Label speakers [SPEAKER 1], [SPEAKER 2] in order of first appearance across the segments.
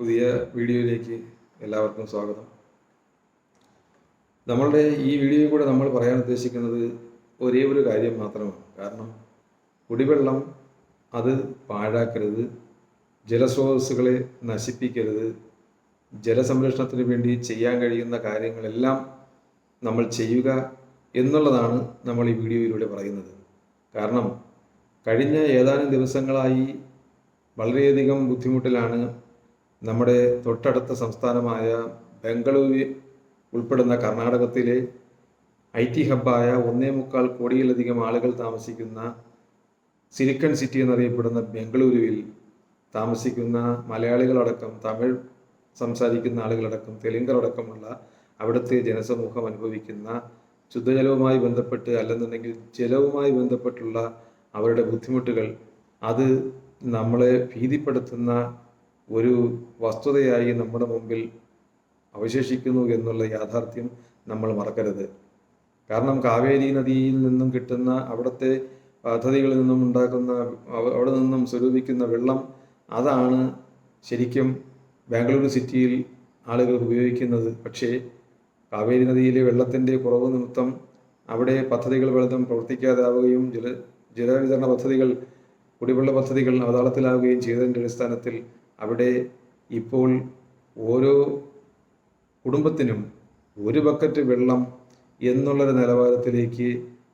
[SPEAKER 1] പുതിയ വീഡിയോയിലേക്ക് എല്ലാവർക്കും സ്വാഗതം. നമ്മളുടെ ഈ വീഡിയോയിൽ കൂടെ നമ്മൾ പറയാൻ ഉദ്ദേശിക്കുന്നത് ഒരേ ഒരു കാര്യം മാത്രമാണ്. കാരണം കുടിവെള്ളം അത് പാഴാക്കരുത് ജലസ്രോതസ്സുകളെ നശിപ്പിക്കരുത് ജലസംരക്ഷണത്തിന് വേണ്ടി ചെയ്യാൻ കഴിയുന്ന കാര്യങ്ങളെല്ലാം നമ്മൾ ചെയ്യുക എന്നുള്ളതാണ് നമ്മൾ ഈ വീഡിയോയിലൂടെ പറയുന്നത്. കാരണം കഴിഞ്ഞ ഏതാനും ദിവസങ്ങളായി വളരെയധികം ബുദ്ധിമുട്ടിലാണ് നമ്മുടെ തൊട്ടടുത്ത സംസ്ഥാനമായ ബംഗളൂരു ഉൾപ്പെടുന്ന കർണാടകത്തിലെ ഐ ടി ഹബ്ബായ ഒന്നേ മുക്കാൽ കോടിയിലധികം ആളുകൾ താമസിക്കുന്ന സിലിക്കൺ സിറ്റി എന്നറിയപ്പെടുന്ന ബംഗളൂരുവിൽ താമസിക്കുന്ന മലയാളികളടക്കം തമിഴ് സംസാരിക്കുന്ന ആളുകളടക്കം തെലുങ്കരടക്കമുള്ള അവിടുത്തെ ജനസമൂഹം അനുഭവിക്കുന്ന ശുദ്ധജലവുമായി ബന്ധപ്പെട്ട് അല്ലെന്നുണ്ടെങ്കിൽ ജലവുമായി ബന്ധപ്പെട്ടുള്ള അവരുടെ ബുദ്ധിമുട്ടുകൾ അത് നമ്മളെ ഭീതിപ്പെടുത്തുന്ന ഒരു വസ്തുതയായി നമ്മുടെ മുമ്പിൽ അവശേഷിക്കുന്നു എന്നുള്ള യാഥാർത്ഥ്യം നമ്മൾ മറക്കരുത്. കാരണം കാവേരി നദിയിൽ നിന്നും കിട്ടുന്ന അവിടുത്തെ പദ്ധതികളിൽ നിന്നും ഉണ്ടാക്കുന്ന അവിടെ നിന്നും സ്വരൂപിക്കുന്ന വെള്ളം അതാണ് ശരിക്കും ബാംഗ്ലൂർ സിറ്റിയിൽ ആളുകൾ ഉപയോഗിക്കുന്നത്. പക്ഷേ കാവേരി നദിയിലെ വെള്ളത്തിന്റെ കുറവ് നിമിത്തം അവിടെ പദ്ധതികൾ വെള്ളം പ്രവർത്തിക്കാതാവുകയും ജല ജലവിതരണ പദ്ധതികൾ കുടിവെള്ള പദ്ധതികൾ അവതാളത്തിലാവുകയും ചെയ്തതിന്റെ അടിസ്ഥാനത്തിൽ അവിടെ ഇപ്പോൾ ഓരോ കുടുംബത്തിനും ഒരു ബക്കറ്റ് വെള്ളം എന്നുള്ളൊരു നിലവാരത്തിലേക്ക്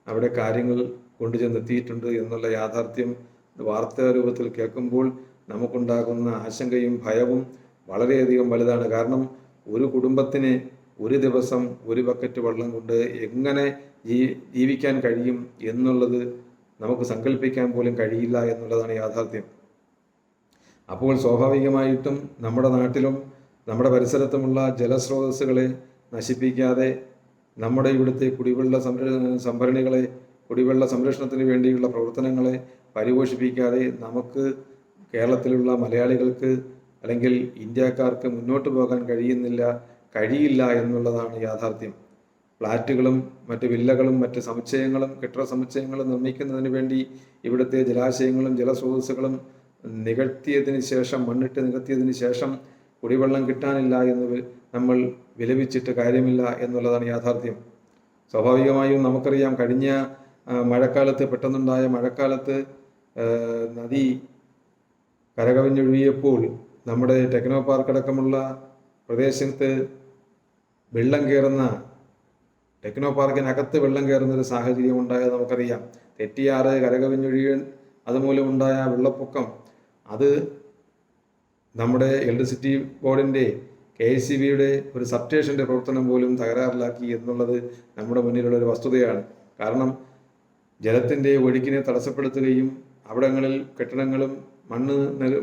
[SPEAKER 1] അവിടെ കാര്യങ്ങൾ കൊണ്ടുചെന്നെത്തിയിട്ടുണ്ട് എന്നുള്ള യാഥാർത്ഥ്യം വാർത്താ രൂപത്തിൽ കേൾക്കുമ്പോൾ നമുക്കുണ്ടാകുന്ന ആശങ്കയും ഭയവും വളരെയധികം വലുതാണ്. കാരണം ഒരു കുടുംബത്തിന് ഒരു ദിവസം ഒരു ബക്കറ്റ് വെള്ളം കൊണ്ട് എങ്ങനെ ജീവിക്കാൻ കഴിയും എന്നുള്ളത് നമുക്ക് സങ്കല്പിക്കാൻ പോലും കഴിയില്ല എന്നുള്ളതാണ് യാഥാർത്ഥ്യം. അപ്പോൾ സ്വാഭാവികമായിട്ടും നമ്മുടെ നാട്ടിലും നമ്മുടെ പരിസരത്തുമുള്ള ജലസ്രോതസ്സുകളെ നശിപ്പിക്കാതെ നമ്മുടെ ഇവിടുത്തെ കുടിവെള്ള സംര സംഭരണികളെ കുടിവെള്ള സംരക്ഷണത്തിന് വേണ്ടിയുള്ള പ്രവർത്തനങ്ങളെ പരിപോഷിപ്പിക്കാതെ നമുക്ക് കേരളത്തിലുള്ള മലയാളികൾക്ക് അല്ലെങ്കിൽ ഇന്ത്യക്കാർക്ക് മുന്നോട്ട് പോകാൻ കഴിയുന്നില്ല കഴിയില്ല എന്നുള്ളതാണ് യാഥാർത്ഥ്യം. ഫ്ലാറ്റുകളും മറ്റ് വില്ലകളും മറ്റ് സമുച്ചയങ്ങളും കെട്ടിട സമുച്ചയങ്ങളും നിർമ്മിക്കുന്നതിന് വേണ്ടി ഇവിടുത്തെ ജലാശയങ്ങളും ജലസ്രോതസ്സുകളും നികത്തിയതിന് ശേഷം മണ്ണിട്ട് നികത്തിയതിന് ശേഷം കുടിവെള്ളം കിട്ടാനില്ല എന്ന് നമ്മൾ വിലപിച്ചിട്ട് കാര്യമില്ല എന്നുള്ളതാണ് യാഥാർത്ഥ്യം. സ്വാഭാവികമായും നമുക്കറിയാം കഴിഞ്ഞ മഴക്കാലത്ത് പെട്ടെന്നുണ്ടായ മഴക്കാലത്ത് നദി കരകവിഞ്ഞൊഴുകിയപ്പോൾ നമ്മുടെ ടെക്നോ പാർക്ക് അടക്കമുള്ള പ്രദേശത്ത് വെള്ളം കയറുന്ന ടെക്നോ പാർക്കിനകത്ത് വെള്ളം കയറുന്ന ഒരു സാഹചര്യം ഉണ്ടായത് നമുക്കറിയാം. തെറ്റിയാറ് അതുമൂലം ഉണ്ടായ വെള്ളപ്പൊക്കം അത് നമ്മുടെ ഇലക്ട്രിസിറ്റി ബോർഡിന്റെ കെ എസ് സി ബിയുടെ ഒരു സബ്സ്റ്റേഷന്റെ പ്രവർത്തനം പോലും തകരാറിലാക്കി എന്നുള്ളത് നമ്മുടെ മുന്നിലുള്ള ഒരു വസ്തുതയാണ്. കാരണം ജലത്തിന്റെ ഒഴുക്കിനെ തടസ്സപ്പെടുത്തുകയും അവിടങ്ങളിൽ കെട്ടിടങ്ങളും മണ്ണ്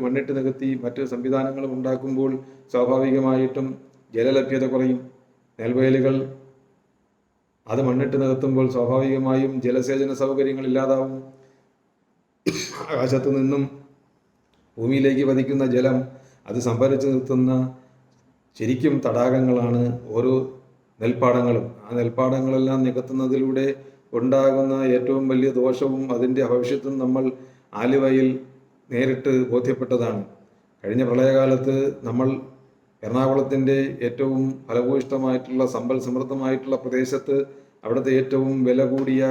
[SPEAKER 1] മണ്ണിട്ട് നികത്തി മറ്റ് സംവിധാനങ്ങളും ഉണ്ടാക്കുമ്പോൾ സ്വാഭാവികമായിട്ടും ജലലഭ്യത കുറയും. നെൽവയലുകൾ അത് മണ്ണിട്ട് നികത്തുമ്പോൾ സ്വാഭാവികമായും ജലസേചന സൗകര്യങ്ങൾ ഇല്ലാതാവും. ആകാശത്തു നിന്നും ഭൂമിയിലേക്ക് പതിക്കുന്ന ജലം അത് സംഭരിച്ചു നിർത്തുന്ന ശരിക്കും തടാകങ്ങളാണ് ഓരോ നെൽപ്പാടങ്ങളും. ആ നെൽപ്പാടങ്ങളെല്ലാം നികത്തുന്നതിലൂടെ ഉണ്ടാകുന്ന ഏറ്റവും വലിയ ദോഷവും അതിന്റെ ഭവിഷ്യത്തും നമ്മൾ ആലുവയിൽ നേരിട്ട് ബോധ്യപ്പെട്ടതാണ്. കഴിഞ്ഞ പ്രളയകാലത്ത് നമ്മൾ എറണാകുളത്തിന്റെ ഏറ്റവും ഫലഭൂയിഷ്ടമായിട്ടുള്ള സമ്പൽ സമൃദ്ധമായിട്ടുള്ള പ്രദേശത്ത് അവിടുത്തെ ഏറ്റവും വില കൂടിയ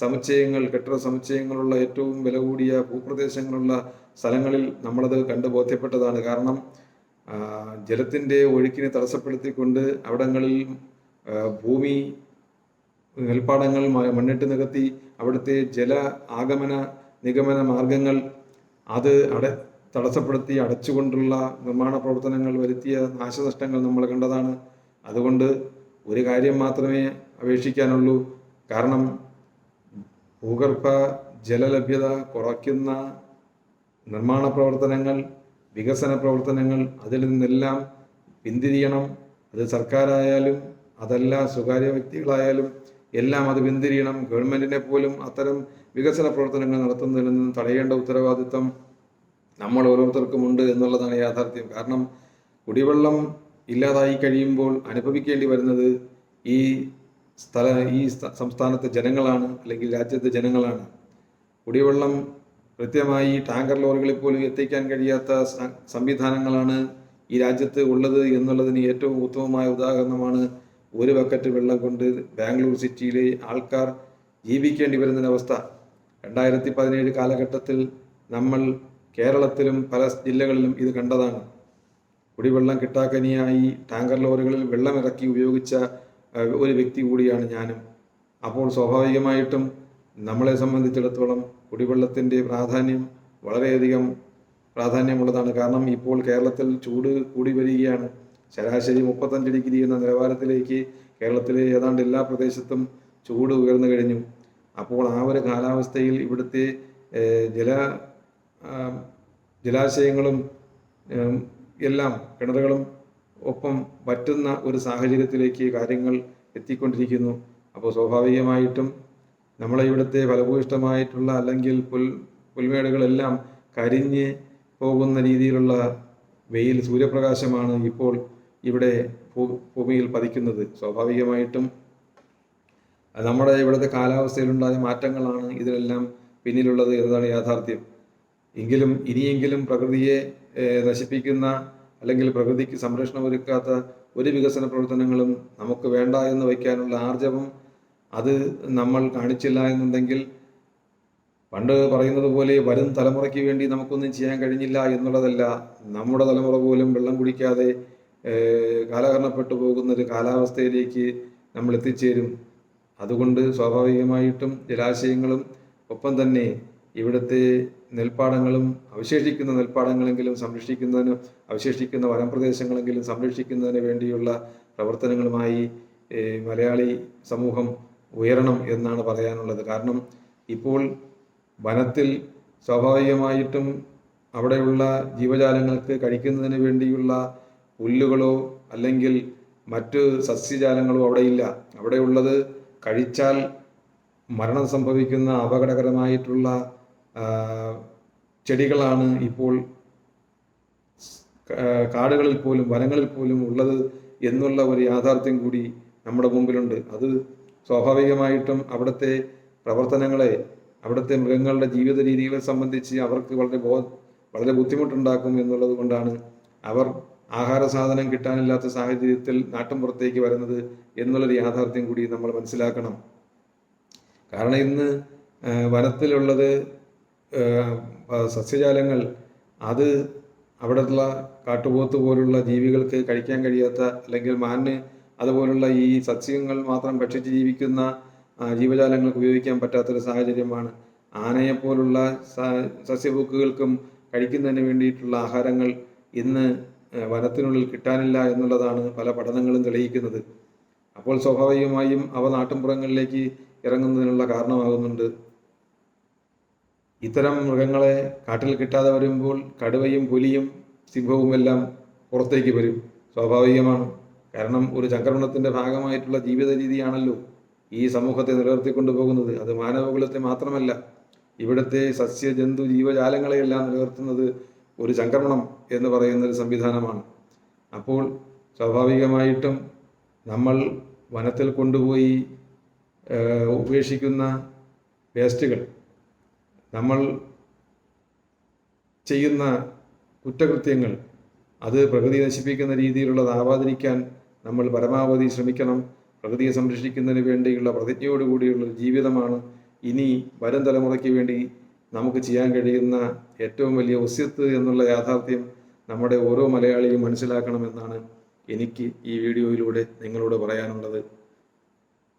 [SPEAKER 1] സമുച്ചയങ്ങൾ കെട്ടിട സമുച്ചയങ്ങളുള്ള ഏറ്റവും വില കൂടിയ ഭൂപ്രദേശങ്ങളുള്ള സ്ഥലങ്ങളിൽ നമ്മളത് കണ്ട് ബോധ്യപ്പെട്ടതാണ്. കാരണം ജലത്തിന്റെ ഒഴുക്കിനെ തടസ്സപ്പെടുത്തിക്കൊണ്ട് അവിടങ്ങളിൽ ഭൂമി നെൽപ്പാടങ്ങൾ മണ്ണിട്ട് നികത്തി അവിടുത്തെ ജല ആഗമന നിഗമന മാർഗങ്ങൾ അത് അട തടസ്സപ്പെടുത്തി അടച്ചുകൊണ്ടുള്ള നിർമ്മാണ പ്രവർത്തനങ്ങൾ വരുത്തിയ നാശനഷ്ടങ്ങൾ നമ്മൾ കണ്ടതാണ്. അതുകൊണ്ട് ഒരു കാര്യം മാത്രമേ അപേക്ഷിക്കാനുള്ളൂ. കാരണം ഭൂഗർഭ ജലലഭ്യത കുറയ്ക്കുന്ന നിർമ്മാണ പ്രവർത്തനങ്ങൾ വികസന പ്രവർത്തനങ്ങൾ അതിൽ നിന്നെല്ലാം പിന്തിരിയണം. അത് സർക്കാരായാലും അതല്ല സ്വകാര്യ വ്യക്തികളായാലും എല്ലാം അത് പിന്തിരിയണം. ഗവൺമെന്റിനെ പോലും അത്തരം വികസന പ്രവർത്തനങ്ങൾ നടത്തുന്നതിൽ നിന്നും തടയേണ്ട ഉത്തരവാദിത്തം നമ്മൾ ഓരോരുത്തർക്കും ഉണ്ട് എന്നുള്ളതാണ് യാഥാർത്ഥ്യം. കാരണം കുടിവെള്ളം ഇല്ലാതായി കഴിയുമ്പോൾ അനുഭവിക്കേണ്ടി വരുന്നത് ഈ സ്ഥല ഈ സംസ്ഥാനത്തെ ജനങ്ങളാണ് അല്ലെങ്കിൽ രാജ്യത്തെ ജനങ്ങളാണ്. കുടിവെള്ളം കൃത്യമായി ടാങ്കർ ലോറികളിൽ പോലും എത്തിക്കാൻ കഴിയാത്ത സംവിധാനങ്ങളാണ് ഈ രാജ്യത്ത് ഉള്ളത് എന്നുള്ളതിന് ഏറ്റവും ഉത്തമമായ ഉദാഹരണമാണ് ഒരു ബക്കറ്റ് വെള്ളം കൊണ്ട് ബാംഗ്ലൂർ സിറ്റിയിലെ ആൾക്കാർ ജീവിക്കേണ്ടി വരുന്നൊരവസ്ഥ രണ്ടായിരത്തി പതിനേഴ് കാലഘട്ടത്തിൽ നമ്മൾ കേരളത്തിലും പല ജില്ലകളിലും ഇത് കണ്ടതാണ്. കുടിവെള്ളം കിട്ടാക്കനിയായി ടാങ്കർ ലോറികളിൽ വെള്ളം ഇറക്കി ഉപയോഗിച്ച ഒരു വ്യക്തി കൂടിയാണ് ഞാനും. അപ്പോൾ സ്വാഭാവികമായിട്ടും നമ്മളെ സംബന്ധിച്ചിടത്തോളം കുടിവെള്ളത്തിന്റെ പ്രാധാന്യം വളരെയധികം പ്രാധാന്യമുള്ളതാണ്. കാരണം ഇപ്പോൾ കേരളത്തിൽ ചൂട് കൂടി വരികയാണ്. ശരാശരി മുപ്പത്തഞ്ച് ഡിഗ്രി എന്ന നിലവാരത്തിലേക്ക് കേരളത്തിലെ ഏതാണ്ട് എല്ലാ പ്രദേശത്തും ചൂട് ഉയർന്നു കഴിഞ്ഞു. അപ്പോൾ ആ ഒരു കാലാവസ്ഥയിൽ ഇവിടുത്തെ ജല ജലാശയങ്ങളും എല്ലാം കിണറുകളും ഒപ്പം പറ്റുന്ന ഒരു സാഹചര്യത്തിലേക്ക് കാര്യങ്ങൾ എത്തിക്കൊണ്ടിരിക്കുന്നു. അപ്പോൾ സ്വാഭാവികമായിട്ടും നമ്മളെ ഇവിടുത്തെ ഫലഭൂയിഷ്ടമായിട്ടുള്ള അല്ലെങ്കിൽ പുൽ പുൽമേടുകളെല്ലാം കരിഞ്ഞ് പോകുന്ന രീതിയിലുള്ള വെയിൽ സൂര്യപ്രകാശമാണ് ഇപ്പോൾ ഇവിടെ ഭൂമിയിൽ പതിക്കുന്നത്. സ്വാഭാവികമായിട്ടും നമ്മുടെ ഇവിടുത്തെ കാലാവസ്ഥയിലുണ്ടായ മാറ്റങ്ങളാണ് ഇതിലെല്ലാം പിന്നിലുള്ളത് എന്നതാണ് യാഥാർത്ഥ്യം. എങ്കിലും ഇനിയെങ്കിലും പ്രകൃതിയെ നശിപ്പിക്കുന്ന അല്ലെങ്കിൽ പ്രകൃതിക്ക് സംരക്ഷണം ഒരുക്കാത്ത ഒരു വികസന പ്രവർത്തനങ്ങളും നമുക്ക് വേണ്ട എന്ന് വയ്ക്കാനുള്ള ആർജവം അത് നമ്മൾ കാണിച്ചില്ല എന്നുണ്ടെങ്കിൽ പണ്ട് പറയുന്നത് പോലെ വരും തലമുറയ്ക്ക് വേണ്ടി നമുക്കൊന്നും ചെയ്യാൻ കഴിഞ്ഞില്ല എന്നുള്ളതല്ല. നമ്മുടെ തലമുറ പോലും വെള്ളം കുടിക്കാതെ കാലഹരണപ്പെട്ടു പോകുന്ന ഒരു കാലാവസ്ഥയിലേക്ക് നമ്മൾ എത്തിച്ചേരും. അതുകൊണ്ട് സ്വാഭാവികമായിട്ടും ജലാശയങ്ങളും ഒപ്പം തന്നെ ഇവിടുത്തെ നെൽപ്പാടങ്ങളും അവശേഷിക്കുന്ന നെൽപ്പാടങ്ങളെങ്കിലും സംരക്ഷിക്കുന്നതിന് അവശേഷിക്കുന്ന വനപ്രദേശങ്ങളെങ്കിലും സംരക്ഷിക്കുന്നതിന് വേണ്ടിയുള്ള പ്രവർത്തനങ്ങളുമായി മലയാളി സമൂഹം ഉയരണം എന്നാണ് പറയാനുള്ളത്. കാരണം ഇപ്പോൾ വനത്തിൽ സ്വാഭാവികമായിട്ടും അവിടെയുള്ള ജീവജാലങ്ങൾക്ക് കഴിക്കുന്നതിന് വേണ്ടിയുള്ള പുല്ലുകളോ അല്ലെങ്കിൽ മറ്റ് സസ്യജാലങ്ങളോ അവിടെയില്ല. അവിടെയുള്ളത് കഴിച്ചാൽ മരണം സംഭവിക്കുന്ന അപകടകരമായിട്ടുള്ള ചെടികളാണ് ഇപ്പോൾ കാടുകളിൽ പോലും വനങ്ങളിൽ പോലും ഉള്ളത് എന്നുള്ള ഒരു യാഥാർത്ഥ്യം കൂടി നമ്മുടെ മുമ്പിലുണ്ട്. അത് സ്വാഭാവികമായിട്ടും അവിടുത്തെ പ്രവർത്തനങ്ങളെ അവിടുത്തെ മൃഗങ്ങളുടെ ജീവിത രീതികളെ സംബന്ധിച്ച് അവർക്ക് വളരെ ബോ വളരെ ബുദ്ധിമുട്ടുണ്ടാക്കും എന്നുള്ളത് കൊണ്ടാണ് അവർ ആഹാര സാധനം കിട്ടാനില്ലാത്ത സാഹചര്യത്തിൽ നാട്ടിൻപുറത്തേക്ക് വരുന്നത് എന്നുള്ളൊരു യാഥാർത്ഥ്യം കൂടി നമ്മൾ മനസ്സിലാക്കണം. കാരണം ഇന്ന് വനത്തിലുള്ളത് സസ്യജാലങ്ങൾ അത് അവിടെയുള്ള കാട്ടുപോത്ത് പോലുള്ള ജീവികൾക്ക് കഴിക്കാൻ കഴിയാത്ത അല്ലെങ്കിൽ മാന് അതുപോലുള്ള ഈ സസ്യങ്ങൾ മാത്രം ഭക്ഷിച്ച് ജീവിക്കുന്ന ജീവജാലങ്ങൾക്ക് ഉപയോഗിക്കാൻ പറ്റാത്തൊരു സാഹചര്യമാണ്. ആനയെപ്പോലുള്ള പോലുള്ള സസ്യഭുക്കുകൾക്കും കഴിക്കുന്നതിന് വേണ്ടിയിട്ടുള്ള ആഹാരങ്ങൾ ഇന്ന് വനത്തിനുള്ളിൽ കിട്ടാനില്ല എന്നുള്ളതാണ് പല പഠനങ്ങളും തെളിയിക്കുന്നത്. അപ്പോൾ സ്വാഭാവികമായും അവ നാട്ടിൻപുറങ്ങളിലേക്ക് ഇറങ്ങുന്നതിനുള്ള കാരണമാകുന്നുണ്ട്. ഇത്തരം മൃഗങ്ങളെ കാട്ടിൽ കിട്ടാതെ വരുമ്പോൾ കടുവയും പുലിയും സിംഹവും എല്ലാം പുറത്തേക്ക് വരും. സ്വാഭാവികമാണ്. കാരണം ഒരു ചക്രമണത്തിന്റെ ഭാഗമായിട്ടുള്ള ജീവിത രീതിയാണല്ലോ ഈ സമൂഹത്തെ നിലനിർത്തിക്കൊണ്ടു പോകുന്നത്. അത് മാനവകുലത്തെ മാത്രമല്ല ഇവിടുത്തെ സസ്യ ജന്തു ജീവജാലങ്ങളെയെല്ലാം നിലനിർത്തുന്നത് ഒരു ചക്രമണം എന്ന് പറയുന്ന ഒരു സംവിധാനമാണ്. അപ്പോൾ സ്വാഭാവികമായിട്ടും നമ്മൾ വനത്തിൽ കൊണ്ടുപോയി ഉപേക്ഷിക്കുന്ന വേസ്റ്റുകൾ നമ്മൾ ചെയ്യുന്ന കുറ്റകൃത്യങ്ങൾ അത് പ്രകൃതി നശിപ്പിക്കുന്ന രീതിയിലുള്ളതാവാതിരിക്കാൻ നമ്മൾ പരമാവധി ശ്രമിക്കണം. പ്രകൃതിയെ സംരക്ഷിക്കുന്നതിന് വേണ്ടിയുള്ള പ്രതിജ്ഞയോടുകൂടിയുള്ള ജീവിതമാണ് ഇനി വരും തലമുറയ്ക്ക് വേണ്ടി നമുക്ക് ചെയ്യാൻ കഴിയുന്ന ഏറ്റവും വലിയ ഒസ്യത്ത് എന്നുള്ള യാഥാർത്ഥ്യം നമ്മുടെ ഓരോ മലയാളിയും മനസ്സിലാക്കണമെന്നാണ് എനിക്ക് ഈ വീഡിയോയിലൂടെ നിങ്ങളോട് പറയാനുള്ളത്.